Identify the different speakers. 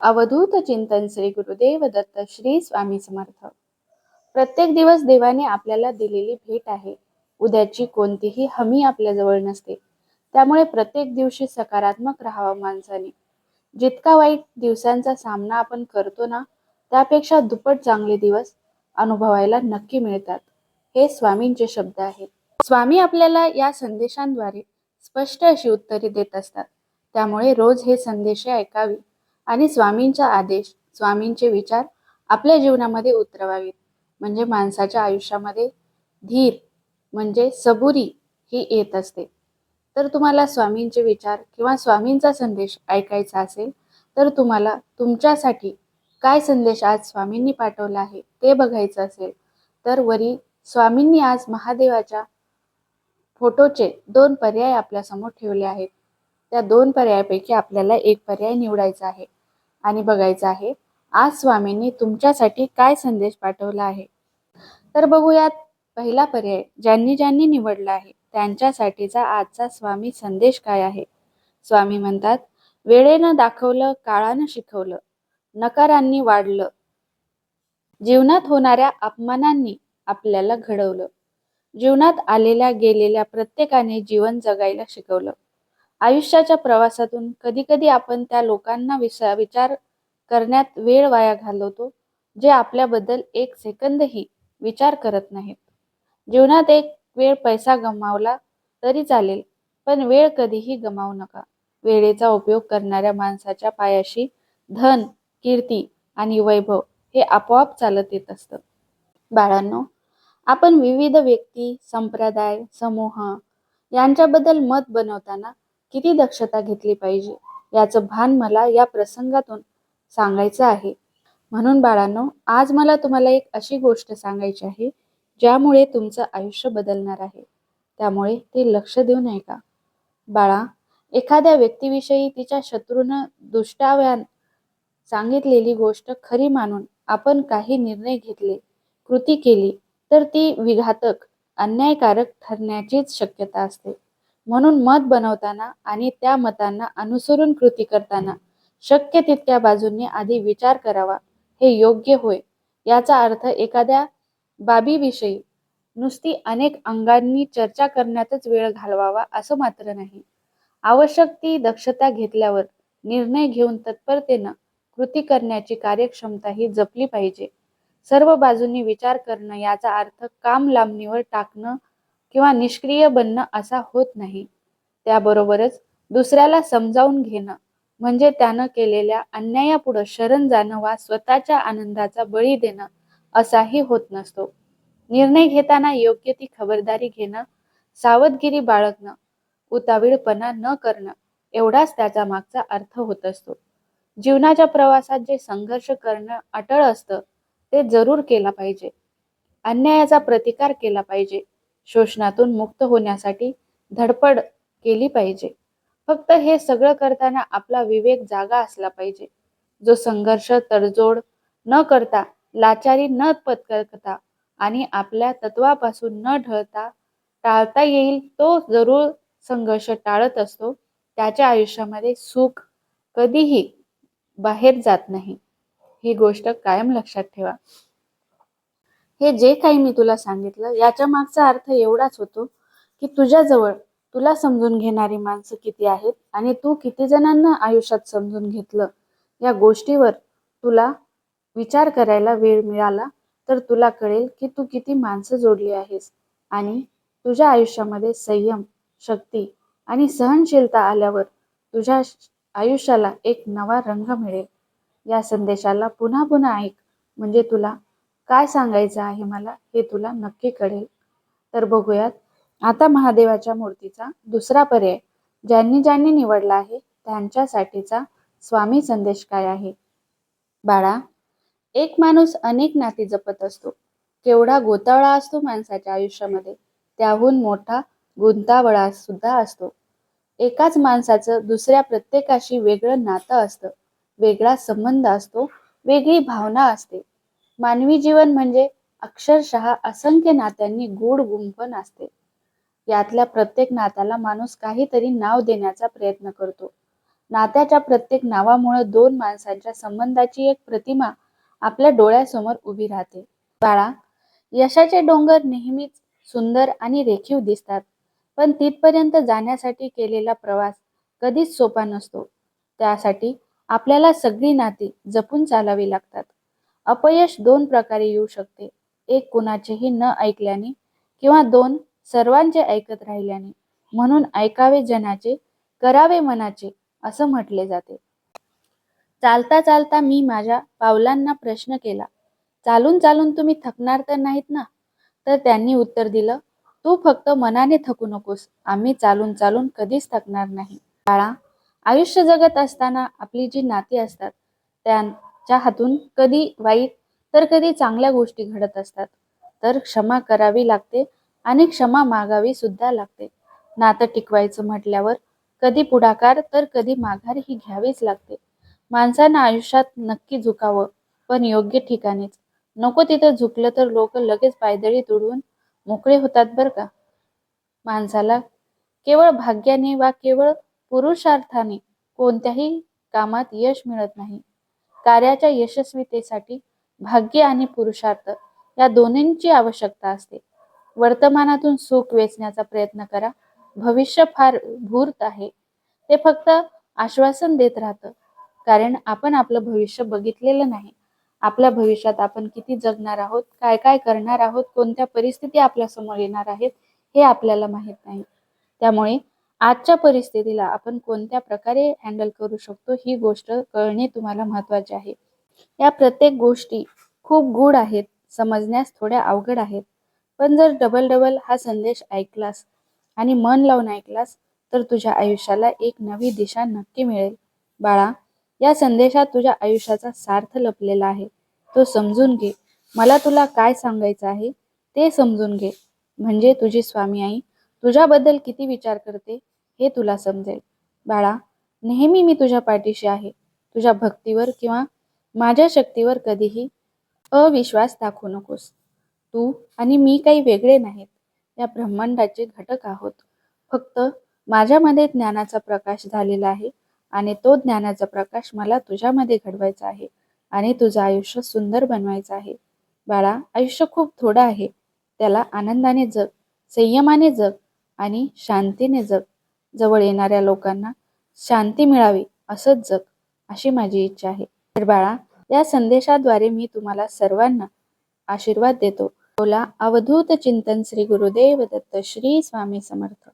Speaker 1: अवधूत चिंतन श्री गुरुदेव दत्त श्री स्वामी समर्थ. प्रत्येक दिवस देवाने आपल्याला दिलेली भेट आहे. उद्याची कोणतीही हमी आपल्या जवळ नसते. त्यामुळे प्रत्येक दिवशी सकारात्मक राहावं माणसाने. जितका वाईट दिवसांचा सामना आपण करतो ना त्यापेक्षा दुप्पट चांगले दिवस अनुभवायला नक्की मिळतात. हे स्वामींचे शब्द आहेत. स्वामी आपल्याला या संदेशांद्वारे स्पष्ट अशी उत्तरे देत असतात. त्यामुळे रोज हे संदेश ऐकावी. आणि स्वामींचा आदेश स्वामींचे विचार आपल्या जीवनामध्ये उतरवावीत. म्हणजे माणसाच्या आयुष्यामध्ये धीर म्हणजे सबुरी ही येत असते. तर तुम्हाला स्वामींचे विचार किंवा स्वामींचा संदेश ऐकायचा असेल तर तुम्हाला तुमच्यासाठी काय संदेश आज स्वामींनी पाठवला आहे ते बघायचं असेल तर वरी स्वामींनी आज महादेवाच्या फोटोचे दोन पर्याय आपल्यासमोर ठेवले आहेत. त्या दोन पर्यायापैकी आपल्याला एक पर्याय निवडायचा आहे. आणि बघायचं आहे आज स्वामींनी तुमच्यासाठी काय संदेश पाठवला आहे? तर बघूयात पहिला पर्याय ज्यांनी ज्यांनी निवडला आहे त्यांच्यासाठीचा आजचा स्वामी संदेश काय आहे? स्वामी म्हणतात वेळेनं दाखवलं काळानं शिकवलं नकारांनी वाढलं जीवनात होणाऱ्या अपमानांनी आपल्याला घडवलं जीवनात आलेल्या गेलेल्या प्रत्येकाने जीवन जगायला शिकवलं. आयुष्याच्या प्रवासातून कधी कधी आपण त्या लोकांना विसा विचार करण्यात वेळ वाया घालवतो जे आपल्याबद्दल एक सेकंदही विचार करत नाहीत. जीवनात एक वेळ पैसा गमावला तरी चालेल पण वेळ कधीही गमावू नका. वेळेचा उपयोग करणाऱ्या माणसाच्या पायाशी धन कीर्ती आणि वैभव हे आपोआप चालत येत असतं. बाळांनो आपण विविध व्यक्ती संप्रदाय समूह यांच्याबद्दल मत बनवताना किती दक्षता घेतली पाहिजे? याचं भान मला या प्रसंगातून सांगायचं आहे. म्हणून बाळांनो आज मला तुम्हाला एक अशी गोष्ट सांगायची आहे ज्यामुळे तुमचं आयुष्य बदलणार आहे. त्यामुळे ते लक्ष देऊ नये का? बाळा एखाद्या व्यक्तीविषयी तिच्या शत्रूनं दुष्टाव्यान सांगितलेली गोष्ट खरी मानून आपण काही निर्णय घेतले कृती केली तर ती विघातक अन्यायकारक ठरण्याचीच शक्यता असते. म्हणून मत बनवताना आणि त्या मतांना अनुसरून कृती करताना शक्य तितक्या बाजूंनी आधी विचार करावा. हे योग्य होय. याचा अर्थ एखाद्या बाबीविषयी नुसती अनेक अंगांनी चर्चा करण्यातच वेळ घालवावा असं मात्र नाही. आवश्यक ती दक्षता घेतल्यावर निर्णय घेऊन तत्परतेनं कृती करण्याची कार्यक्षमता ही जपली पाहिजे. सर्व बाजूंनी विचार करणं याचा अर्थ काम लांबणीवर टाकणं किंवा निष्क्रिय बनणं असा होत नाही. त्याबरोबरच दुसऱ्याला समजावून घेणं म्हणजे त्यानं केलेल्या अन्यायापुढं शरण जाणं वा स्वतःच्या आनंदाचा बळी देणं असाही होत नसतो. निर्णय घेताना योग्य ती खबरदारी घेणं सावधगिरी बाळगणं उतावीळपणा न करणं एवढाच त्याचा मागचा अर्थ होत असतो. जीवनाच्या प्रवासात जे संघर्ष करणं अटळ असतं ते जरूर केला पाहिजे. अन्यायाचा प्रतिकार केला पाहिजे. शोषणातून मुक्त होण्यासाठी धडपड केली पाहिजे. फक्त हे सगळं करताना आपला विवेक जागा असला पाहिजे. जो संघर्ष तडजोड न करता लाचारी न पत्करता आणि आपल्या तत्वापासून न ढळता टाळता येईल तो जरूर संघर्ष टाळत असतो. त्याच्या आयुष्यामध्ये सुख कधीही बाहेर जात नाही. ही गोष्ट कायम लक्षात ठेवा. हे जे काही मी तुला सांगितलं याच्या मागचा अर्थ एवढाच होतो की तुझ्याजवळ तुला समजून घेणारी माणसं किती आहेत आणि तू किती जणांना आयुष्यात समजून घेतलं? या गोष्टीवर तुला विचार करायला वेळ मिळाला तर तुला कळेल की तू किती माणसं जोडली आहेस आणि तुझ्या आयुष्यामध्ये संयम शक्ती आणि सहनशीलता आल्यावर तुझ्या आयुष्याला एक नवा रंग मिळेल. या संदेशाला पुन्हा पुन्हा ऐक. म्हणजे तुला काय सांगायचं आहे मला हे तुला नक्की कळेल. तर बघूयात. आता महादेवाच्या मूर्तीचा दुसरा पर्याय. ज्यांनी ज्यांनी निवडला आहे त्यांच्यासाठीचा स्वामी संदेश काय आहे? बाळा एक माणूस अनेक नाती जपत असतो. केवढा गोतावळा असतो माणसाच्या आयुष्यामध्ये त्याहून मोठा गुंतावळा सुद्धा असतो. एकाच माणसाचं दुसऱ्या प्रत्येकाशी वेगळं नातं असतं. वेगळा संबंध असतो वेगळी भावना असते. मानवी जीवन म्हणजे अक्षरशः असंख्य नात्यांनी गूढ गुंफण असते. यातल्या प्रत्येक नात्याला माणूस काहीतरी नाव देण्याचा प्रयत्न करतो. नात्याच्या प्रत्येक नावामुळे दोन माणसांच्या संबंधाची एक प्रतिमा आपल्या डोळ्यासमोर उभी राहते. बाळा यशाचे डोंगर नेहमीच सुंदर आणि रेखीव दिसतात पण तिथपर्यंत जाण्यासाठी केलेला प्रवास कधीच सोपा नसतो. त्यासाठी आपल्याला सगळी नाती जपून चालावी लागतात. अपयश दोन प्रकारे येऊ शकते. एक कुणाचेही न ऐकल्याने किंवा दोन सर्वांचे ऐकत राहिल्याने. म्हणून ऐकावे जनाचे करावे मनाचे असं म्हटले जाते. चालता चालता मी माझ्या पावलांना प्रश्न केला. चालून चालून तुम्ही थकणार तर नाहीत ना? तर त्यांनी उत्तर दिलं तू फक्त मनाने थकू नकोस. आम्ही चालून चालून कधीच थकणार नाही. बाळा आयुष्य जगत असताना आपली जी नाती असतात त्या च्या हातून कधी वाईट तर कधी चांगल्या गोष्टी घडत असतात. तर क्षमा करावी लागते आणि क्षमा मागावी सुद्धा लागते. नातं टिकवायचं म्हटल्यावर कधी पुढाकार तर कधी माघार ही घ्यावीच लागते. माणसानं आयुष्यात नक्की झुकावं पण योग्य ठिकाणीच. नको तिथं झुकलं तर लोक लगेच पायदळी तुडवून मोकळे होतात बरं का? माणसाला केवळ भाग्याने वा केवळ पुरुषार्थाने कोणत्याही कामात यश मिळत नाही. कार्याच्या यशस्वीतेसाठी भाग्य आणि पुरुषार्थ या दोन्हींची आवश्यकता असते. वर्तमानातून सुख वेचण्याचा प्रयत्न करा. भविष्य फार भूर्त आहे. ते फक्त आश्वासन देत राहतं. कारण आपण आपलं भविष्य बघितलेलं नाही. आपल्या भविष्यात आपण किती जगणार आहोत काय काय करणार आहोत कोणत्या परिस्थिती आपल्यासमोर येणार आहेत हे आपल्याला माहीत नाही. त्यामुळे आजच्या परिस्थितीला आपण कोणत्या प्रकारे हँडल करू शकतो ही गोष्ट कळणे तुम्हाला महत्त्वाचे आहे. या प्रत्येक गोष्टी खूप गूढ आहेत समजण्यास थोड्या अवघड आहेत. पण जर डबल डबल हा संदेश ऐकलास आणि मन लावून ऐकलास तर तुझ्या आयुष्याला एक नवी दिशा नक्की मिळेल. बाळा या संदेशात तुझ्या आयुष्याचा सार्थ लपलेला आहे. तो समजून घे. मला तुला काय सांगायचं आहे ते समजून घे. म्हणजे तुझी स्वामी आई तुझ्याबद्दल किती विचार करते हे तुला समजेल. बाळा नेहमी मी तुझ्या पाठीशी आहे. तुझ्या भक्तीवर किंवा माझ्या शक्तीवर कधीही अविश्वास दाखवू नकोस. तू आणि मी काही वेगळे नाहीत. या ब्रह्मांडाचे घटक आहोत. फक्त माझ्यामध्ये ज्ञानाचा प्रकाश झालेला आहे आणि तो ज्ञानाचा प्रकाश मला तुझ्यामध्ये घडवायचा आहे आणि तुझं आयुष्य सुंदर बनवायचं आहे. बाळा आयुष्य खूप थोडं आहे. त्याला आनंदाने जग संयमाने जग आणि शांतीने जग. जवळ येणाऱ्या लोकांना शांती मिळावी असंच जग अशी माझी इच्छा आहे. तर बाळा या संदेशाद्वारे मी तुम्हाला सर्वांना आशीर्वाद देतो. बोला अवधूत चिंतन श्री गुरुदेव दत्त श्री स्वामी समर्थ.